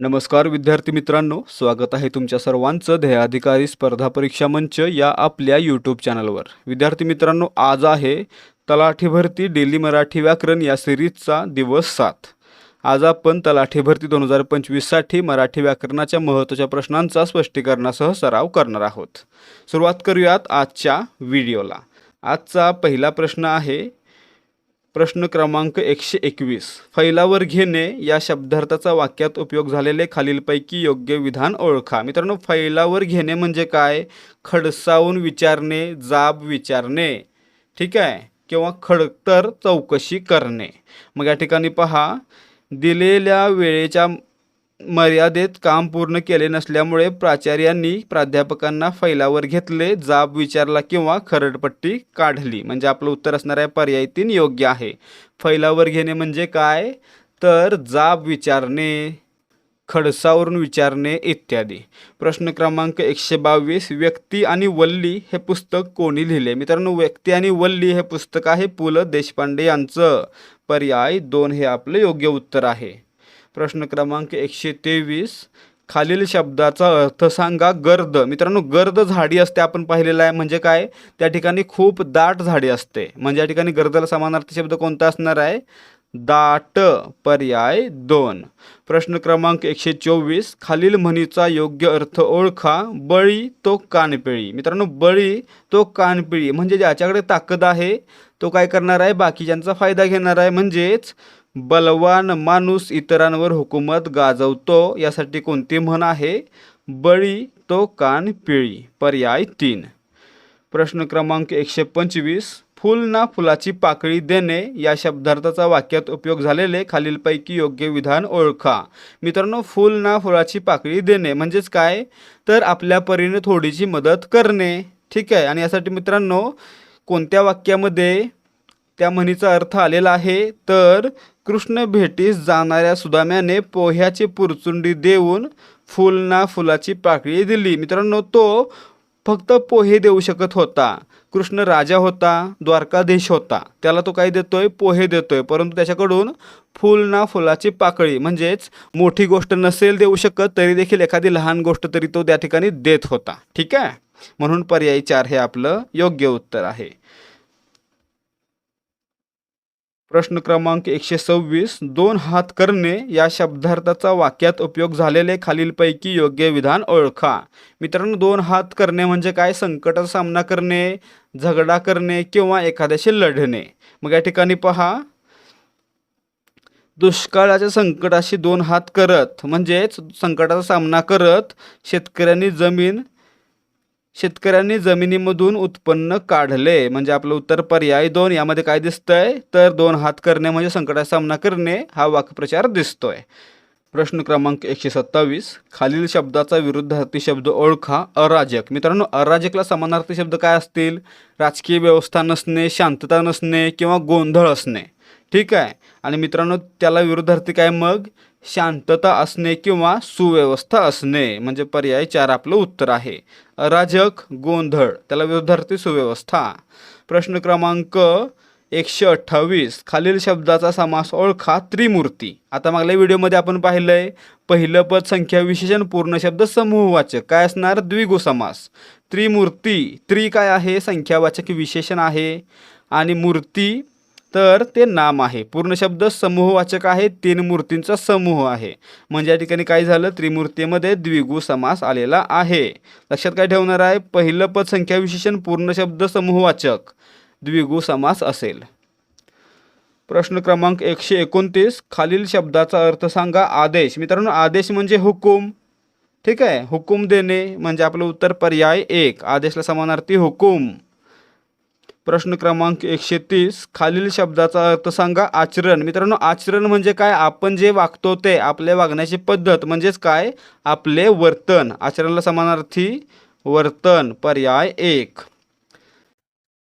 नमस्कार विद्यार्थी मित्रांनो. स्वागत आहे तुमच्या सर्वांचं ध्येयाधिकारी स्पर्धा परीक्षा मंच या आपल्या यूट्यूब चॅनलवर विद्यार्थी मित्रांनो आज आहे तलाठी भरती डेली मराठी व्याकरण या सिरीजचा दिवस सात. आज आपण तलाठी भरती दोन हजार पंचवीससाठी मराठी व्याकरणाच्या महत्त्वाच्या प्रश्नांचा स्पष्टीकरणासह सराव करणार आहोत. सुरुवात करूयात आजच्या व्हिडिओला आजचा पहिला प्रश्न आहे प्रश्न क्रमांक एकशे एकवीस. फैलावर घेणे या शब्दार्थाचा वाक्यात उपयोग झालेले खालीलपैकी योग्य विधान ओळखा. मित्रांनो फैलावर घेणे म्हणजे काय? खडसावून विचारणे जाब विचारणे. ठीक आहे? किंवा खडतर चौकशी करणे. मग या ठिकाणी पहा. दिलेल्या वेळेच्या मर्यादेत काम पूर्ण केले नसल्यामुळे प्राचार्यांनी प्राध्यापकांना फैलावर घेतले जाब विचारला किंवा खरडपट्टी काढली. म्हणजे आपलं उत्तर असणार आहे पर्याय तीन योग्य आहे. फैलावर घेणे म्हणजे काय? तर जाब विचारणे खडसावरून विचारणे इत्यादी. प्रश्न क्रमांक एकशे बावीस व्यक्ती आणि वल्ली हे पुस्तक कोणी लिहिले? मित्रांनो व्यक्ती आणि वल्ली हे पुस्तक आहे पु ल देशपांडे यांचं. पर्याय दोन हे आपलं योग्य उत्तर आहे. प्रश्न क्रमांक एकशे तेवीस. खालील शब्दाचा अर्थ सांगा गर्द. मित्रांनो गर्द झाडी असते आपण पाहिलेलं आहे. म्हणजे काय? त्या ठिकाणी खूप दाट झाडी असते. म्हणजे या ठिकाणी गर्दला समानार्थी शब्द कोणता असणार आहे? दाट पर्याय दोन. प्रश्न क्रमांक एकशे चोवीस. खालील म्हणीचा योग्य अर्थ ओळखा. बळी तो कानपिळी. मित्रांनो बळी तो कानपिळी. म्हणजे ज्याच्याकडे ताकद आहे तो काय करणार आहे? बाकीच्यांचा फायदा घेणार आहे. म्हणजेच बलवान माणूस इतरांवर हुकूमत गाजवतो यासाठी कोणती म्हण आहे? बळी तो कान पिळी. पर्याय तीन. प्रश्न क्रमांक एकशे पंचवीस. फुल ना फुलाची पाकळी देणे या शब्दार्थाचा वाक्यात उपयोग झालेले खालीलपैकी योग्य विधान ओळखा. मित्रांनो फुल ना फुलाची पाकळी देणे म्हणजेच काय? तर आपल्या परीने थोडीशी मदत करणे. ठीक आहे? आणि यासाठी मित्रांनो कोणत्या वाक्यामध्ये त्या म्हणीचा अर्थ आलेला आहे तर कृष्ण भेटीस जाणाऱ्या सुदाम्याने पोह्याची पुरचुंडी देऊन फुल ना फुलाची पाकळी दिली. मित्रांनो तो फक्त पोहे देऊ शकत होता. कृष्ण राजा होता द्वारकाधीश होता. त्याला तो काय देतोय? पोहे देतोय. परंतु त्याच्याकडून फुल ना फुलाची पाकळी म्हणजेच मोठी गोष्ट नसेल देऊ शकत तरी देखील एखादी लहान गोष्ट तरी तो त्या ठिकाणी देत होता. ठीक आहे? म्हणून पर्यायी चार हे आपलं योग्य उत्तर आहे. प्रश्न क्रमांक एकशे सव्वीस दोन हात करणे या शब्दार्थाचा वाक्यात उपयोग झालेले खालीलपैकी योग्य विधान ओळखा. मित्रांनो दोन हात करणे म्हणजे काय? संकटाचा सामना करणे झगडा करणे किंवा एखाद्याशी लढणे. मग या ठिकाणी पहा. दुष्काळाच्या संकटाशी दोन हात करत म्हणजेच संकटाचा सामना करत शेतकऱ्यांनी जमीन शेतकऱ्यांनी जमिनीमधून उत्पन्न काढले. म्हणजे आपलं उत्तर पर्याय दोन यामध्ये काय दिसतंय? तर दोन हात करणे म्हणजे संकटाचा सामना करणे हा वाक्प्रचार दिसतोय. प्रश्न क्रमांक एकशे सत्तावीस. खालील शब्दाचा विरुद्धार्थी शब्द ओळखा. अराजक. मित्रांनो अराजकला समानार्थी शब्द काय असतील? राजकीय व्यवस्था नसणे शांतता नसणे किंवा गोंधळ असणे. ठीक आहे. आणि मित्रांनो त्याला विरुद्धार्थी काय मग? शांतता असणे किंवा सुव्यवस्था असणे. म्हणजे पर्याय चार आपलं उत्तर आहे. अराजक गोंधळ त्याला विरुद्धार्थी सुव्यवस्था. प्रश्न क्रमांक एकशे अठ्ठावीस. खालील शब्दाचा समास ओळखा त्रिमूर्ती. आता मागल्या व्हिडिओमध्ये आपण पाहिलंय पहिलं पद संख्या विशेषण पूर्ण शब्द समूहवाचक काय असणार? द्विगु समास. त्रिमूर्ती. त्रि काय आहे? संख्यावाचक विशेषण आहे. आणि मूर्ती तर ते नाम आहे. पूर्ण शब्द समूहवाचक आहे. तीन मूर्तींचा समूह आहे. म्हणजे या ठिकाणी काय झालं? त्रिमूर्तीमध्ये द्विगु समास आलेला आहे. लक्षात काय ठेवणार आहे? पहिलं पद संख्या विशेषण पूर्ण शब्द समूहवाचक. द्विगु समास असेल. प्रश्न क्रमांक एकशे एकोणतीस. खालील शब्दाचा अर्थ सांगा आदेश. मित्रांनो आदेश म्हणजे हुकूम. ठीक आहे? हुकूम देणे म्हणजे आपलं उत्तर पर्याय एक. आदेशला समानार्थी हुकूम. प्रश्न क्रमांक एकशे तीस खालील शब्दाचा अर्थ सांगा आचरण. मित्रांनो आचरण म्हणजे काय? आपण जे वागतो ते आपल्या वागण्याची पद्धत म्हणजेच काय? आपले वर्तन. आचरणाला समानार्थी वर्तन पर्याय एक.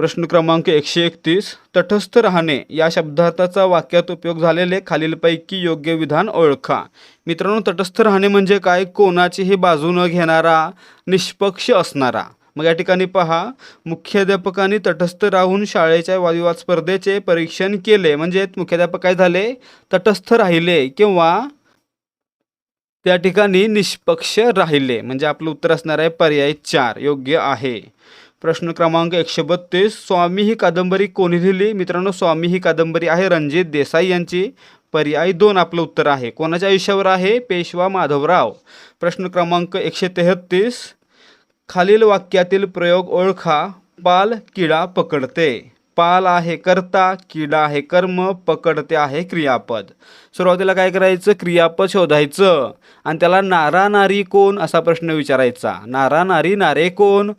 प्रश्न क्रमांक एकशे एकतीस. तटस्थ राहणे या शब्दार्थाचा वाक्यात उपयोग झालेले खालीलपैकी योग्य विधान ओळखा. मित्रांनो तटस्थ राहणे म्हणजे काय? कोणाचीही बाजू न घेणारा निष्पक्ष असणारा. मग या ठिकाणी पहा. मुख्याध्यापकांनी तटस्थ राहून शाळेच्या वादविवाद स्पर्धेचे परीक्षण केले. म्हणजे मुख्याध्यापक काय झाले? तटस्थ राहिले किंवा त्या ठिकाणी निष्पक्ष राहिले. म्हणजे आपलं उत्तर असणार आहे पर्याय चार. योग्य आहे. प्रश्न क्रमांक एकशे बत्तीस. स्वामी ही कादंबरी कोणी लिहिली? मित्रांनो स्वामी ही कादंबरी आहे रणजित देसाई यांची. पर्याय दोन आपलं उत्तर आहे. कोणाच्या आयुष्यावर आहे? पेशवा माधवराव. प्रश्न क्रमांक एकशे तेहत्तीस खालील वाक्यातील प्रयोग ओळखा. पाल किडा पकडते. पाल आहे कर्ता किडा आहे कर्म पकडते आहे क्रियापद. सुरुवातीला काय करायचं? क्रियापद शोधायचं. आणि त्याला नारा नारी कोण? असा प्रश्न विचारायचा. नारा नारी नारे कोण?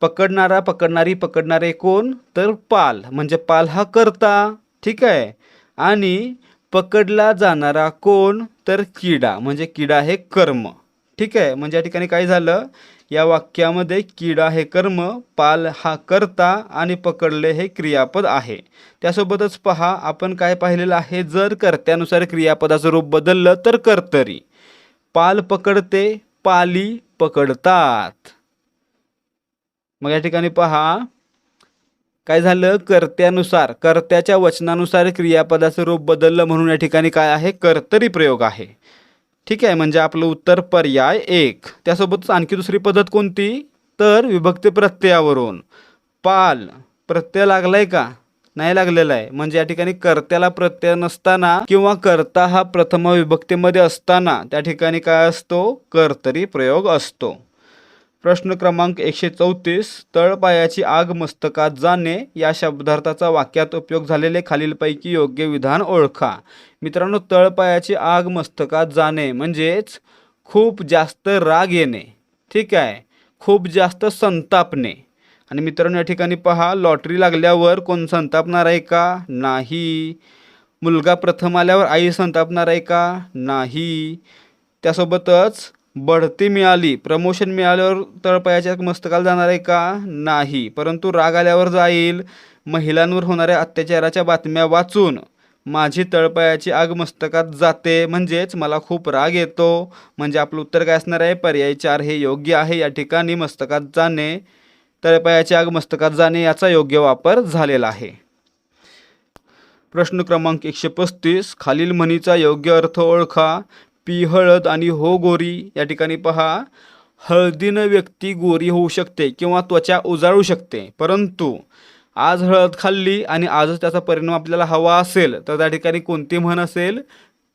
पकडणारा पकडणारी पकडणारे कोण? तर पाल. म्हणजे पाल हा करता. ठीक आहे? आणि पकडला जाणारा कोण? तर किडा. म्हणजे किडा हे कर्म. ठीक आहे? म्हणजे या ठिकाणी काय झालं? या वाक्यामध्ये किडा हे कर्म पाल हा करता आणि पकडले हे क्रियापद आहे. त्यासोबतच पहा आपण काय पाहिलेलं आहे? जर कर्त्यानुसार क्रियापदाचं रूप बदललं तर कर्तरी. पाल पकडते पाली पकडतात. मग या ठिकाणी पहा काय झालं? कर्त्यानुसार कर्त्याच्या वचनानुसार क्रियापदाचं रूप बदललं म्हणून या ठिकाणी काय आहे? कर्तरी प्रयोग आहे. ठीक आहे म्हणजे आपलं उत्तर पर्याय एक. त्यासोबतच आणखी दुसरी पद्धत कोणती? तर विभक्ती प्रत्ययावरून. पाल प्रत्यय लागलाय का? नाही लागलेला आहे. म्हणजे या ठिकाणी कर्त्याला प्रत्यय नसताना किंवा कर्ता हा प्रथम विभक्तीमध्ये असताना त्या ठिकाणी काय असतो? कर्तरी प्रयोग असतो. प्रश्न क्रमांक एकशे चौतीस तळपायाची आग मस्तकात जाणे या शब्दार्थाचा वाक्यात उपयोग झालेले खालीलपैकी योग्य विधान ओळखा. मित्रांनो तळपायाची आग मस्तकात जाणे म्हणजेच खूप जास्त राग येणे. ठीक आहे? खूप जास्त संतापणे. आणि मित्रांनो या ठिकाणी पहा लॉटरी लागल्यावर कोण संतापणार आहे का? नाही. मुलगा प्रथम आल्यावर आई संतापणार आहे का? नाही. त्यासोबतच बढती मिळाली. प्रमोशन मिळाल्यावर तळपायाच्या मस्तकाला जाणार आहे का? नाही. परंतु राग आल्यावर जाईल. महिलांवर होणाऱ्या अत्याचाराच्या बातम्या वाचून माझी तळपायाची आग मस्तकात जाते. म्हणजेच मला खूप राग येतो. म्हणजे आपलं उत्तर काय असणार आहे? पर्याय चार हे योग्य आहे. या ठिकाणी मस्तकात जाणे तळपायाची आग मस्तकात जाणे याचा योग्य वापर झालेला आहे. प्रश्न क्रमांक एकशे पस्तीस. खालील म्हणीचा योग्य अर्थ ओळखा. पी हळद आणि हो गोरी या ठिकाणी पहा. हळदीनं व्यक्ती गोरी होऊ शकते किंवा त्वचा उजाळू शकते. परंतु आज हळद खाल्ली आणि आजच त्याचा परिणाम आपल्याला हवा असेल तर त्या ठिकाणी कोणती म्हण असेल?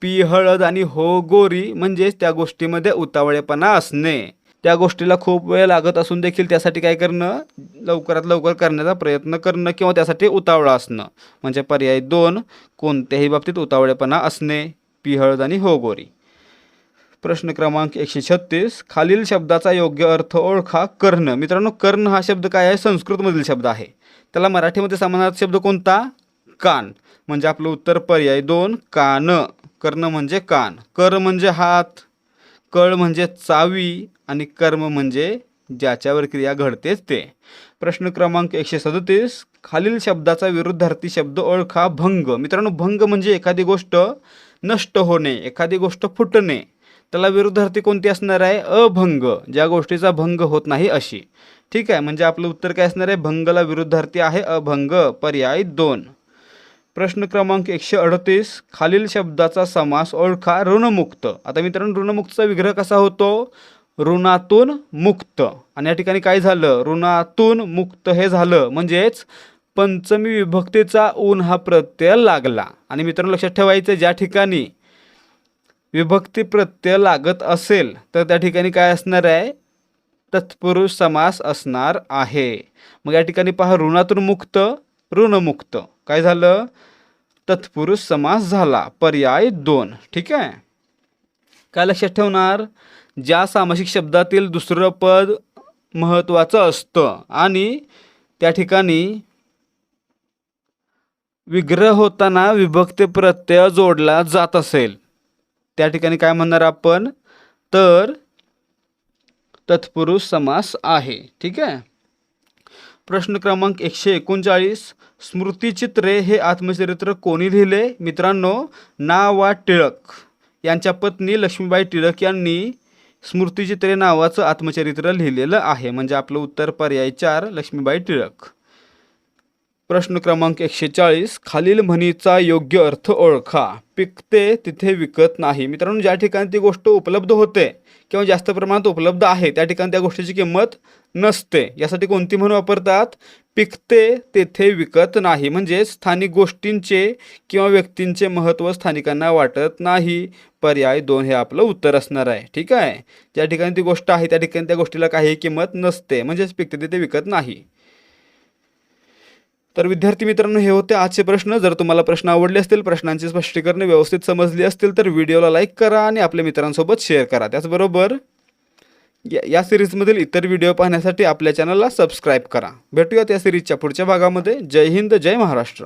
पी हळद आणि हो गोरी म्हणजेच त्या गोष्टीमध्ये उतावळेपणा असणे. त्या गोष्टीला खूप वेळ लागत असून देखील त्यासाठी काय करणं? लवकरात लवकर करण्याचा प्रयत्न करणं किंवा त्यासाठी उतावळा असणं. म्हणजे पर्याय दोन कोणत्याही बाबतीत उतावळेपणा असणे. पी हळद आणि हो गोरी. प्रश्न क्रमांक एकशे छत्तीस. खालील शब्दाचा योग्य अर्थ ओळखा कर्ण. मित्रांनो कर्ण हा शब्द काय आहे? संस्कृतमधील शब्द आहे. त्याला मराठीमध्ये समानार्थी शब्द कोणता? कान. म्हणजे आपलं उत्तर पर्याय दोन कान. कर्ण म्हणजे कान. कर म्हणजे हात. कळ म्हणजे चावी. आणि कर्म म्हणजे ज्याच्यावर क्रिया घडतेच ते. प्रश्न क्रमांक एकशे सदतीस. खालील शब्दाचा विरुद्धार्थी शब्द ओळखा भंग. मित्रांनो भंग म्हणजे एखादी गोष्ट नष्ट होणे एखादी गोष्ट फुटणे. त्याला विरुद्धार्थी कोणती असणार आहे? अभंग. ज्या गोष्टीचा भंग होत नाही अशी. ठीक आहे? म्हणजे आपलं उत्तर काय असणार आहे? भंगला विरुद्धार्थी आहे अभंग. पर्याय दोन. प्रश्न क्रमांक एकशे अडतीस. खालील शब्दाचा समास ओळखा ऋणमुक्त. आता मित्रांनो ऋणमुक्तचा विग्रह कसा होतो? ऋणातून मुक्त. आणि या ठिकाणी काय झालं? ऋणातून मुक्त हे झालं. म्हणजेच पंचमी विभक्तीचा ऊन हा प्रत्यय लागला. आणि मित्रांनो लक्षात ठेवायचं ज्या ठिकाणी विभक्ती प्रत्यय लागत असेल तर त्या ठिकाणी काय असणार आहे? तत्पुरुष समास असणार आहे. मग या ठिकाणी पहा ऋणातून मुक्त ऋणमुक्त. काय झालं? तत्पुरुष समास झाला. पर्याय दोन. ठीक आहे? काय लक्षात ठेवणार? ज्या सामासिक शब्दातील दुसरं पद महत्त्वाचं असतं आणि त्या ठिकाणी विग्रह होताना विभक्ती प्रत्यय जोडला जात असेल. त्या ठिकाणी काय म्हणणार आपण? तर तत्पुरुष समास आहे. ठीक आहे? प्रश्न क्रमांक एकशे एकोणचाळीस. स्मृतिचित्रे हे आत्मचरित्र कोणी लिहिले? मित्रांनो ना वा टिळक. यांच्या पत्नी लक्ष्मीबाई टिळक यांनी स्मृतिचित्रे नावाचं आत्मचरित्र लिहिलेलं आहे. म्हणजे आपलं उत्तर पर्याय चार लक्ष्मीबाई टिळक. प्रश्न क्रमांक एकशे चाळीस खालील म्हणीचा योग्य अर्थ ओळखा. पिकते तिथे विकत नाही. मित्रांनो ज्या ठिकाणी ती गोष्ट उपलब्ध होते किंवा जास्त प्रमाणात उपलब्ध आहे त्या ठिकाणी त्या गोष्टीची किंमत नसते. यासाठी कोणती म्हण वापरतात? पिकते तेथे विकत नाही. म्हणजे स्थानिक गोष्टींचे किंवा व्यक्तींचे महत्त्व स्थानिकांना वाटत नाही. पर्याय दोन हे आपलं उत्तर असणार आहे. ठीक आहे? ज्या ठिकाणी ती गोष्ट आहे त्या ठिकाणी त्या गोष्टीला काही किंमत नसते. म्हणजेच पिकते तिथे विकत नाही. तर विद्यार्थी मित्रांनो हे होते आजचे प्रश्न. जर तुम्हाला प्रश्न आवडले असतील प्रश्नांची स्पष्टीकरणे व्यवस्थित समजली असतील तर व्हिडिओला लाईक करा आणि आपल्या मित्रांसोबत शेअर करा. त्याचबरोबर या या सिरीजमधील इतर व्हिडिओ पाहण्यासाठी आपल्या चॅनलला सबस्क्राईब करा. भेटूयात या सिरीजच्या पुढच्या भागामध्ये. जय हिंद जय महाराष्ट्र.